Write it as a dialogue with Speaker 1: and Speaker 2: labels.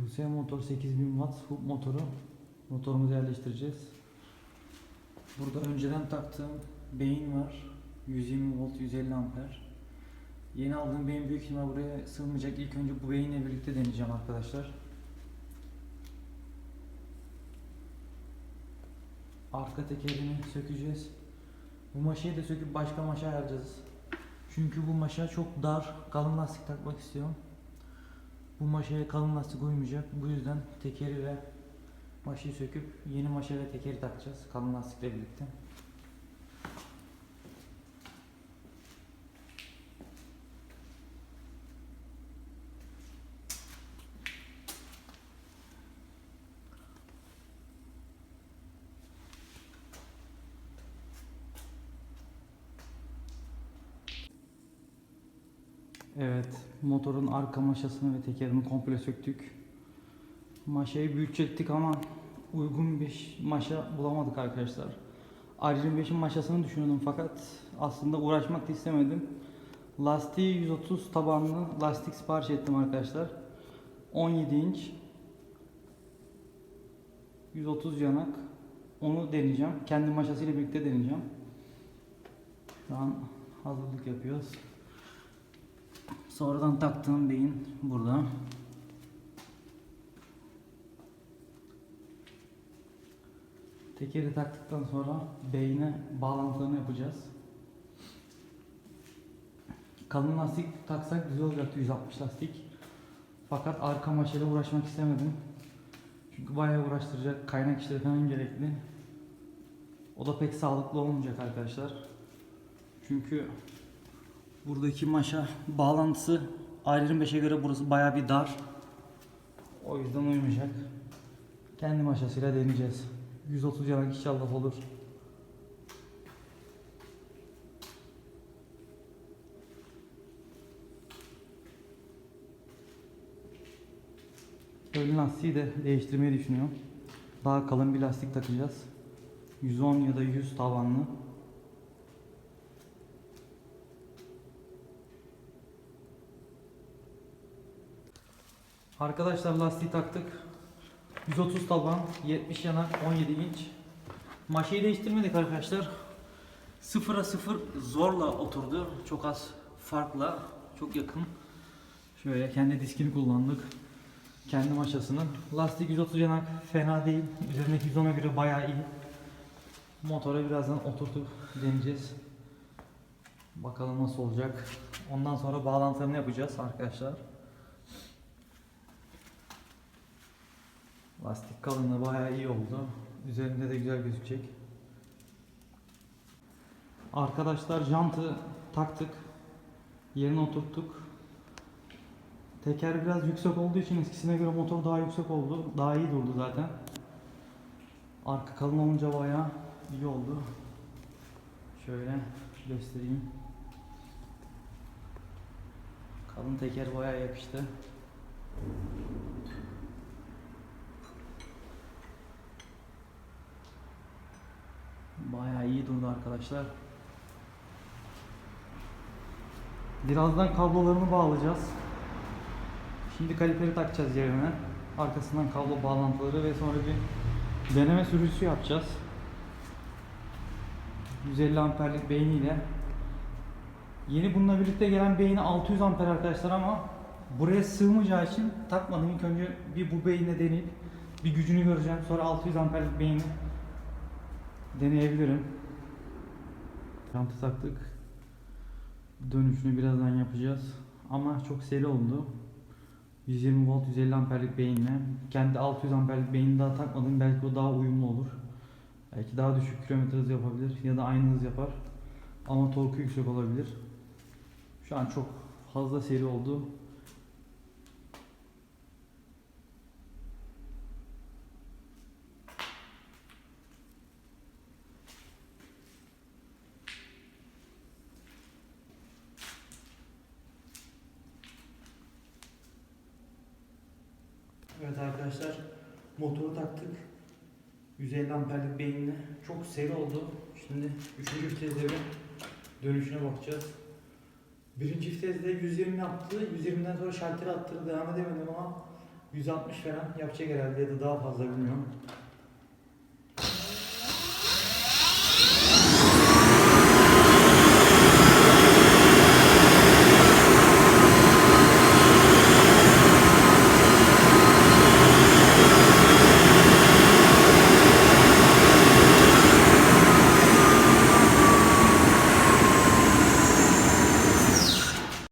Speaker 1: QC motor 8000 watt hub motoru motorumuzu yerleştireceğiz. Burada önceden taktığım beyin var. 120 volt 150 amper. Yeni aldığım beyin büyük ihtimal buraya sığmayacak. İlk önce bu beyinle birlikte deneyeceğim arkadaşlar. Arka tekerini sökeceğiz. Bu maşayı da söküp başka maşa ayarlayacağız. Çünkü bu maşa çok dar, kalın lastik takmak istiyorum. Bu maşaya kalın lastik uymayacak. Bu yüzden tekeri ve maşayı söküp yeni maşa ve tekeri takacağız kalın lastikle birlikte. Evet, motorun arka maşasını ve tekerini komple söktük. Maşayı büyütecektik ama uygun bir maşa bulamadık arkadaşlar. R25'in maşasını düşünüyordum fakat aslında uğraşmak da istemedim. Lastiği 130 tabanlı lastik sipariş ettim arkadaşlar. 17 inç 130 yanak. Onu deneyeceğim. Kendi maşasıyla birlikte deneyeceğim. Şu an hazırlık yapıyoruz. Sonradan taktığım beyin burada. Tekeri taktıktan sonra beyine bağlantılarını yapacağız. Kalın lastik taksak güzel olacaktı 160 lastik. Fakat arka maşayla uğraşmak istemedim. Çünkü bayağı uğraştıracak kaynak işleri falan gerekli. O da pek sağlıklı olmayacak arkadaşlar. Çünkü buradaki maşa bağlantısı R25'e göre burası bayağı bir dar. O yüzden uymayacak. Kendi maşasıyla deneyeceğiz. 130 yanak inşallah olur. Ön lastiği de değiştirmeyi düşünüyorum. Daha kalın bir lastik takacağız. 110 ya da 100 tavanlı. Arkadaşlar lastiği taktık. 130 taban, 70 yanak, 17 inç. Maşayı değiştirmedik arkadaşlar. Sıfıra sıfır zorla oturdu. Çok az farkla, çok yakın. Şöyle kendi diskini kullandık. Kendi maşasının. Lastik 130 yanak fena değil. Üzerindeki 110'a göre bayağı iyi. Motora birazdan oturtup deneyeceğiz. Bakalım nasıl olacak. Ondan sonra bağlantılarını yapacağız arkadaşlar. Lastik kalınlığı bayağı iyi oldu. Üzerinde de güzel gözükecek. Arkadaşlar jantı taktık. Yerine oturttuk. Teker biraz yüksek olduğu için eskisine göre motor daha yüksek oldu. Daha iyi durdu zaten. Arka kalın olunca bayağı iyi oldu. Şöyle göstereyim. Kalın teker bayağı yakıştı. Bayağı iyi durdu arkadaşlar. Birazdan kablolarını bağlayacağız. Şimdi kaliperi takacağız yerine. Arkasından kablo bağlantıları ve sonra bir deneme sürücüsü yapacağız. 150 amperlik beyniyle. Yeni bununla birlikte gelen beyni 600 amper arkadaşlar ama buraya sığmayacağı için takmadım. İlk önce bir bu beyinle deneyip bir gücünü göreceğim. Sonra 600 amperlik beyni deneyebilirim. Jantı taktık. Dönüşünü birazdan yapacağız. Ama çok seri oldu. 120 volt 150 amperlik beyinle. Kendi 600 amperlik beyni daha takmadım. Belki o daha uyumlu olur. Belki daha düşük kilometre hız yapabilir ya da aynı hız yapar. Ama torku yüksek olabilir. Şu an çok fazla seri oldu. Evet arkadaşlar motoru taktık. 150 amperlik beyinle çok seri oldu. Şimdi 3. vitesde bir dönüşüne bakacağız. Birinci vitesde 120 yaptı. 120'den sonra şalteri attırdı. Devam edemedim ama 160 falan yapacak herhalde ya da daha fazla bilmiyorum.